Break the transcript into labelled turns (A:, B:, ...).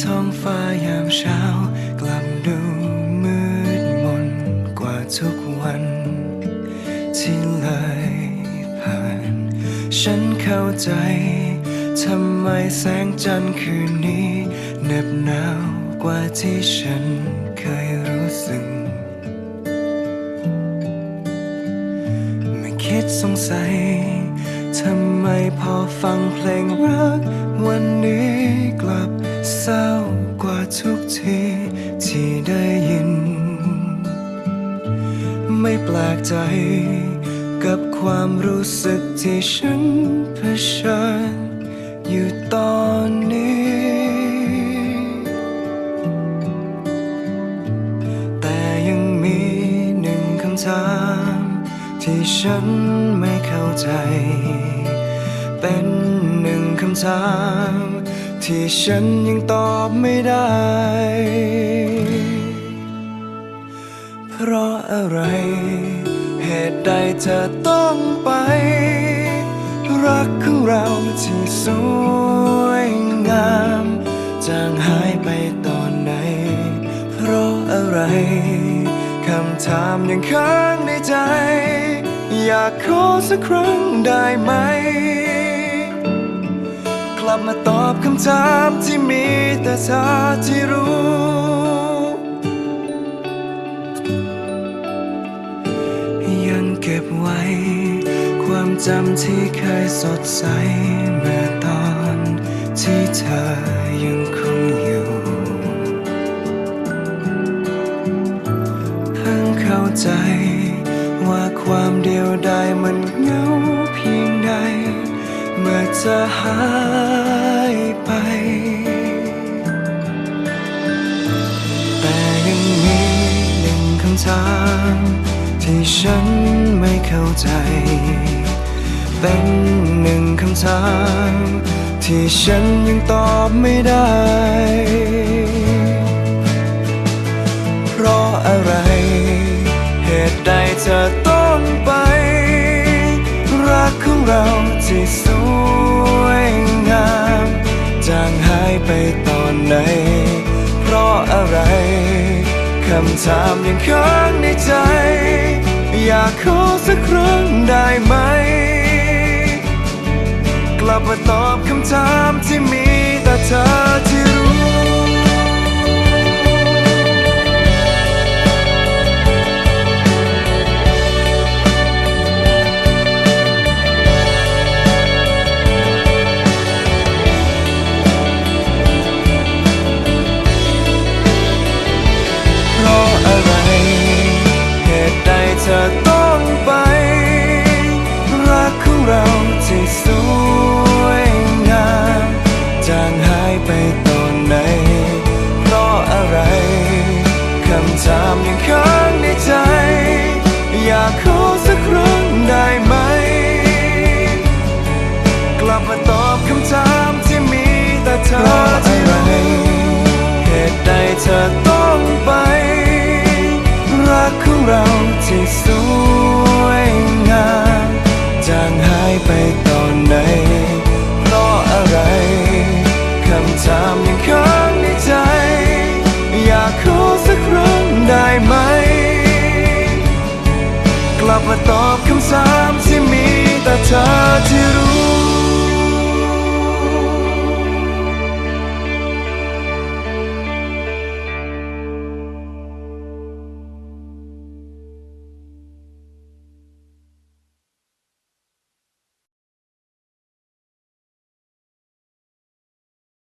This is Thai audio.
A: ท้องฟ้ายามเช้ากลับดูมืดมนกว่าทุกวัน ที่เลยผ่าน ฉันเข้าใจ ทำไมแสงจันทร์คืนนี้เหน็บหนาวกว่าที่ฉันเคยรู้สึกไม่คิดสงสัย ทำไมพอฟังเพลงรัก วันนี้กลับ เศร้ากว่าทุกทีที่ได้ยิน ไม่แปลกใจกับความรู้สึกที่ฉันเผชิญอยู่ตอนนี้ แต่ยังมีหนึ่งคำถามที่ฉันไม่เข้าใจ เป็นหนึ่งคำถาม ที่ฉันยังตอบไม่ได้ เพราะอะไร เหตุใดเธอต้องไป รักของเราที่สวยงามจางหายไปตอนไหน เพราะอะไร คำถามยังค้างในใจ อยากขอสักครั้งได้ไหม กลับมาตอบคำถามที่มีแต่เธอที่รู้ ยังเก็บไว้ ความจำที่เคยสดใสเมื่อตอนที่เธอยังคงอยู่เพิ่งเข้าใจว่าความเดียวดายมันเหงาเพียงใด เมื่อจะหายไป แต่ยังมีหนึ่งคำถามที่ฉันไม่เข้าใจ เป็นหนึ่งคำถามที่ฉันยังตอบไม่ได้ เราที่สวยงามจางหายไปตอนไหน เพราะอะไร คำถามยังค้างในใจ อยากขอสักครั้งได้ไหม กลับมาตอบคำถามที่มีแต่เธอที่ ไหน เพราะอะไร คำถามยังค้างในใจ อยากขอสักครั้งได้ไหม กลับมาตอบคำถามที่มีแต่เธอที่รู้เหตุใดเธอต้องไป รักของเราที่สว มาตอบคำถามที่มีแต่เธอที่รู้